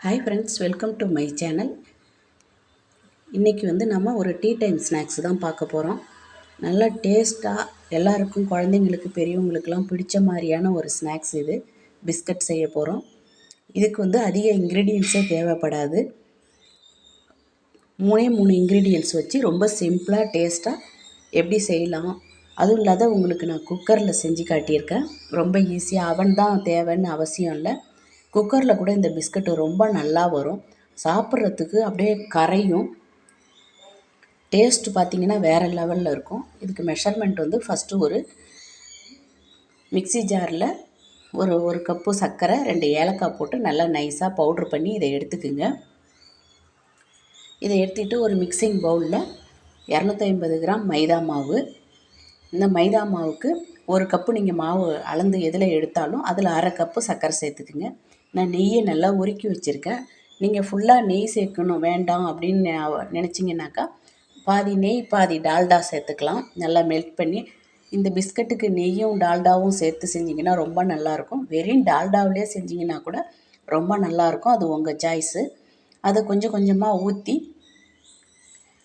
Hi friends welcome to my channel இன்றைக்கி வந்து நம்ம ஒரு டீ டைம் ஸ்நாக்ஸ் தான் பார்க்க போகிறோம் நல்லா டேஸ்ட்டாக எல்லாருக்கும் குழந்தைங்களுக்கு பெரியவங்களுக்கெல்லாம் பிடிச்ச மாதிரியான ஒரு ஸ்நாக்ஸ் இது. பிஸ்கட் செய்ய போகிறோம் இதுக்கு வந்து அதிக இன்க்ரீடியன்ஸே தேவைப்படாது. மூணே மூணு இன்க்ரீடியன்ஸ் வச்சு ரொம்ப சிம்பிளாக டேஸ்ட்டாக எப்படி செய்யலாம்? அதுவும் இல்லாத உங்களுக்கு நான் குக்கரில் செஞ்சு காட்டியிருக்கேன். ரொம்ப ஈஸியாக அவன் தான் தேவைன்னு அவசியம் இல்லை. குக்கரில் கூட இந்த பிஸ்கட்டு ரொம்ப நல்லா வரும். சாப்பிட்றதுக்கு அப்படியே கரையும். டேஸ்ட்டு பார்த்திங்கன்னா வேறு லெவலில் இருக்கும். இதுக்கு மெஷர்மெண்ட் வந்து ஃபஸ்ட்டு ஒரு மிக்சி ஜாரில் ஒரு ஒரு கப்பு சர்க்கரை ரெண்டு ஏலக்காய் போட்டு நல்லா நைஸாக பவுட்ரு பண்ணி இதை எடுத்துக்குங்க. இதை எடுத்துகிட்டு ஒரு மிக்சிங் பவுலில் இரநூத்தி ஐம்பது கிராம் மைதா மாவு. இந்த மைதா மாவுக்கு ஒரு கப்பு நீங்கள் மாவு அளந்து எதில் எடுத்தாலும் அதில் அரை கப்பு சர்க்கரை சேர்த்துக்குங்க. நான் நெய்யை நல்லா உருக்கி வச்சுருக்கேன். நீங்கள் ஃபுல்லாக நெய் சேர்க்கணும் வேண்டாம் அப்படின்னு நினச்சிங்கனாக்கா பாதி நெய் பாதி டால்டா சேர்த்துக்கலாம். நல்லா மெல்ட் பண்ணி இந்த பிஸ்கட்டுக்கு நெய்யும் டால்டாவும் சேர்த்து செஞ்சிங்கன்னா ரொம்ப நல்லாயிருக்கும். வெறும் டால்டாவிலே செஞ்சிங்கன்னா கூட ரொம்ப நல்லாயிருக்கும். அது உங்கள் சாய்ஸு அதை கொஞ்சம் கொஞ்சமாக ஊற்றி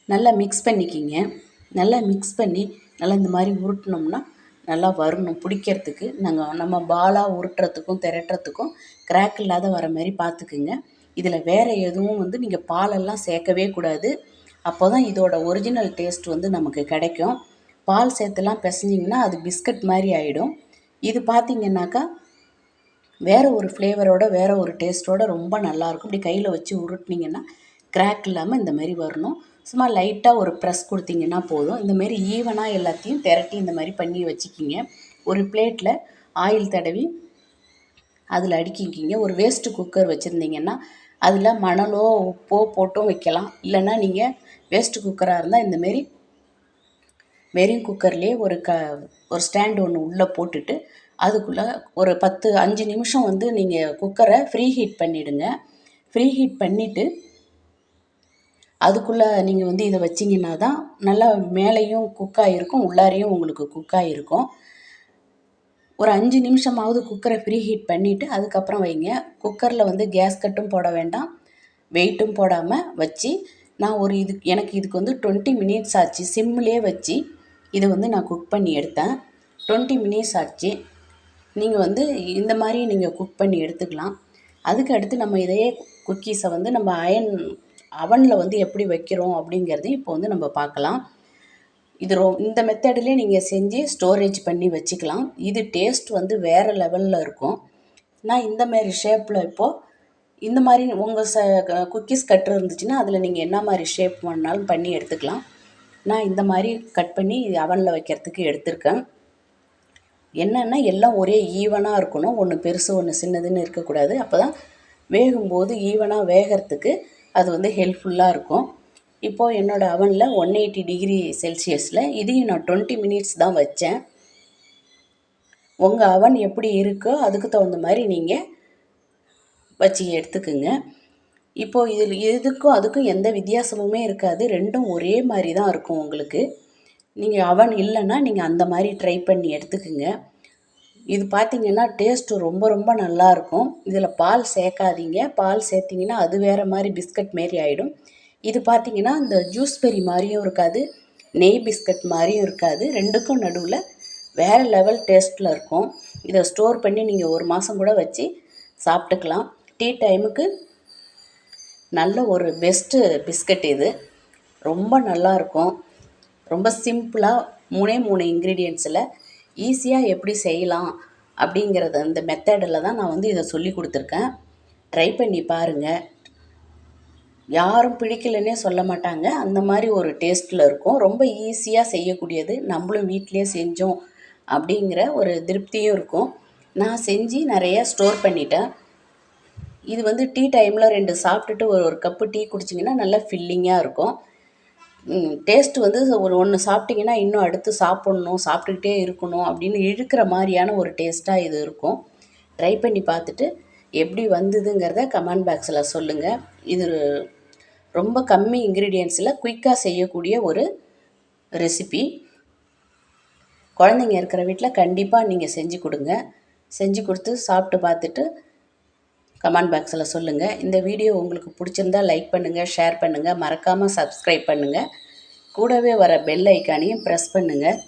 நல்லா மிக்ஸ் பண்ணிக்கிங்க. நல்லா மிக்ஸ் பண்ணி நல்லா இந்த மாதிரி உருட்டினோம்னா நல்லா வரணும் பிடிக்கிறதுக்கு. நாங்கள் நம்ம பாலாக உருட்டுறதுக்கும் திரட்டுறதுக்கும் கிராக் இல்லாத வர மாதிரி பார்த்துக்குங்க இதில் வேறு எதுவும் வந்து நீங்கள் பாலெல்லாம் சேர்க்கவே கூடாது. அப்போ தான் இதோட ஒரிஜினல் டேஸ்ட் வந்து நமக்கு கிடைக்கும். பால் சேர்த்துலாம் பிசைஞ்சிங்கன்னா அது பிஸ்கட் மாதிரி ஆகிடும் இது பார்த்தீங்கன்னாக்கா வேறு ஒரு ஃப்ளேவரோட வேறு ஒரு டேஸ்ட்டோட ரொம்ப நல்லாயிருக்கும் இப்படி கையில் வச்சு உருட்டினீங்கன்னா கிராக் இல்லாமல் இந்த மாதிரி வரணும். சும்மா லைட்டாக ஒரு ப்ரெஸ் கொடுத்தீங்கன்னா போதும். இந்த மாதிரி ஈவனாக எல்லாத்தையும் திரட்டி இந்த மாதிரி பண்ணி வச்சுக்கிங்க. ஒரு பிளேட்டில் ஆயில் தடவி அதில் அடுக்கிக்கிங்க. ஒரு வேஸ்ட்டு குக்கர் வச்சுருந்தீங்கன்னா அதில் மணலோ உப்போ போட்டும் வைக்கலாம். இல்லைன்னா நீங்கள் வேஸ்ட்டு குக்கராக இருந்தால் இந்தமாரி வெறும் குக்கர்லேயே ஒரு க ஒரு ஸ்டாண்ட் ஒன்று உள்ளே போட்டுட்டு அதுக்குள்ளே ஒரு பத்து அஞ்சு நிமிஷம் வந்து நீங்கள் குக்கரை ஃப்ரீ ஹீட் பண்ணிவிடுங்க ஃப்ரீ ஹீட் பண்ணிவிட்டு அதுக்குள்ளே நீங்கள் வந்து இதை வச்சிங்கன்னா தான் நல்லா மேலேயும் குக்காக இருக்கும் உள்ளாரையும் உங்களுக்கு குக்காக இருக்கும் ஒரு அஞ்சு நிமிஷமாவது குக்கரை ஃப்ரீ ஹீட் பண்ணிவிட்டு அதுக்கப்புறம் வைங்க. குக்கரில் வந்து கேஸ் கட்டும் போட வேண்டாம். வெயிட்டும் போடாமல் வச்சு நான் ஒரு இது எனக்கு இதுக்கு வந்து டுவெண்ட்டி மினிட்ஸ் ஆச்சு. சிம்மிலே வச்சு இதை வந்து நான் குக் பண்ணி எடுத்தேன். டுவெண்ட்டி மினிட்ஸ் ஆச்சு. நீங்கள் வந்து இந்த மாதிரி நீங்கள் குக் பண்ணி எடுத்துக்கலாம். அதுக்கு அடுத்து நம்ம இதையே குக்கீஸை வந்து நம்ம அயன் அவனில் வந்து எப்படி வைக்கிறோம் அப்படிங்கிறதையும் இப்போ வந்து நம்ம பார்க்கலாம். இது ரொ இந்த மெத்தடிலே நீங்கள் செஞ்சு ஸ்டோரேஜ் பண்ணி வச்சுக்கலாம். இது டேஸ்ட் வந்து வேறு லெவலில் இருக்கும். நான் இந்த மாதிரி ஷேப்பில் இப்போது இந்த மாதிரி உங்கள் ச குக்கீஸ் கட்டு இருந்துச்சுன்னா அதில் நீங்கள் என்ன மாதிரி ஷேப் வேணாலும் பண்ணி எடுத்துக்கலாம். நான் இந்த மாதிரி கட் பண்ணி அவனில் வைக்கிறதுக்கு எடுத்திருக்கேன். என்னென்னா எல்லாம் ஒரே ஈவனாக இருக்கணும். ஒன்று பெருசு ஒன்று சின்னதுன்னு இருக்கக்கூடாது. அப்போ தான் வேகும்போது ஈவனாக வேகிறதுக்கு அது வந்து ஹெல்ப்ஃபுல்லாக இருக்கும். இப்போது என்னோடய அவனில் ஒன் எயிட்டி டிகிரி செல்சியஸில் இதையும் நான் டுவெண்ட்டி மினிட்ஸ் தான் வச்சேன். உங்கள் அவன் எப்படி இருக்கோ அதுக்கு தகுந்த மாதிரி நீங்கள் வச்சு எடுத்துக்குங்க. இப்போது இதில் இதுக்கும் அதுக்கும் எந்த வித்தியாசமுமே இருக்காது. ரெண்டும் ஒரே மாதிரி தான் இருக்கும் உங்களுக்கு. நீங்கள் அவன் இல்லைன்னா நீங்கள் அந்த மாதிரி ட்ரை பண்ணி எடுத்துக்குங்க. இது பார்த்திங்கன்னா டேஸ்ட்டு ரொம்ப ரொம்ப நல்லாயிருக்கும் இதில் பால் சேர்க்காதீங்க. பால் சேர்த்திங்கன்னா அது வேறு மாதிரி பிஸ்கட் மாரி ஆகிடும் இது பார்த்திங்கன்னா இந்த ஜூஸ் பெரி மாதிரியும் இருக்காது நெய் பிஸ்கட் மாதிரியும் இருக்காது. ரெண்டுக்கும் நடுவில் வேறு லெவல் டேஸ்ட்டில் இருக்கும். இதை ஸ்டோர் பண்ணி நீங்கள் ஒரு மாதம் கூட வச்சு சாப்பிட்டுக்கலாம். டீ டைமுக்கு நல்ல ஒரு பெஸ்ட்டு பிஸ்கட் இது. ரொம்ப நல்லாயிருக்கும் ரொம்ப சிம்பிளாக மூணே மூணு இன்க்ரீடியன்ஸில் ஈஸியாக எப்படி செய்யலாம் அப்படிங்கிறத அந்த மெத்தடில் தான் நான் வந்து இதை சொல்லி கொடுத்துருக்கேன். ட்ரை பண்ணி பாருங்கள் யாரும் பிடிக்கலன்னே சொல்ல மாட்டாங்க. அந்த மாதிரி ஒரு டேஸ்ட்டில் இருக்கும். ரொம்ப ஈஸியாக செய்யக்கூடியது. நம்மளும் வீட்டிலே செஞ்சோம் அப்படிங்கிற ஒரு திருப்தியும் இருக்கும். நான் செஞ்சு நிறைய ஸ்டோர் பண்ணிட்டேன். இது வந்து டீ டைமில் ரெண்டு சாப்பிட்டுட்டு ஒரு ஒரு கப்பு டீ குடிச்சிங்கன்னா நல்லா ஃபில்லிங்காக இருக்கும். டேஸ்ட்டு வந்து ஒரு ஒன்று சாப்பிட்டிங்கன்னா இன்னும் அடுத்து சாப்பிட்ணும் சாப்பிட்டுக்கிட்டே இருக்கணும் அப்படின்னு இழுக்கிற மாதிரியான ஒரு டேஸ்ட்டாக இது இருக்கும். ட்ரை பண்ணி பார்த்துட்டு எப்படி வந்ததுங்கிறத கமெண்ட் பாக்ஸில் சொல்லுங்கள் இது ரொம்ப கம்மி இன்க்ரீடியன்ஸில் குயிக்காக செய்யக்கூடிய ஒரு ரெசிபி குழந்தைங்க இருக்கிற வீட்டில் கண்டிப்பாக நீங்கள் செஞ்சு கொடுங்க. செஞ்சு கொடுத்து சாப்பிட்டு பார்த்துட்டு கமெண்ட் பாக்ஸில் சொல்லுங்கள் இந்த வீடியோ உங்களுக்கு பிடிச்சிருந்தா லைக் பண்ணுங்கள் ஷேர் பண்ணுங்கள் மறக்காமல் சப்ஸ்கிரைப் பண்ணுங்கள் கூடவே வர பெல் ஐக்கானையும் ப்ரெஸ் பண்ணுங்கள்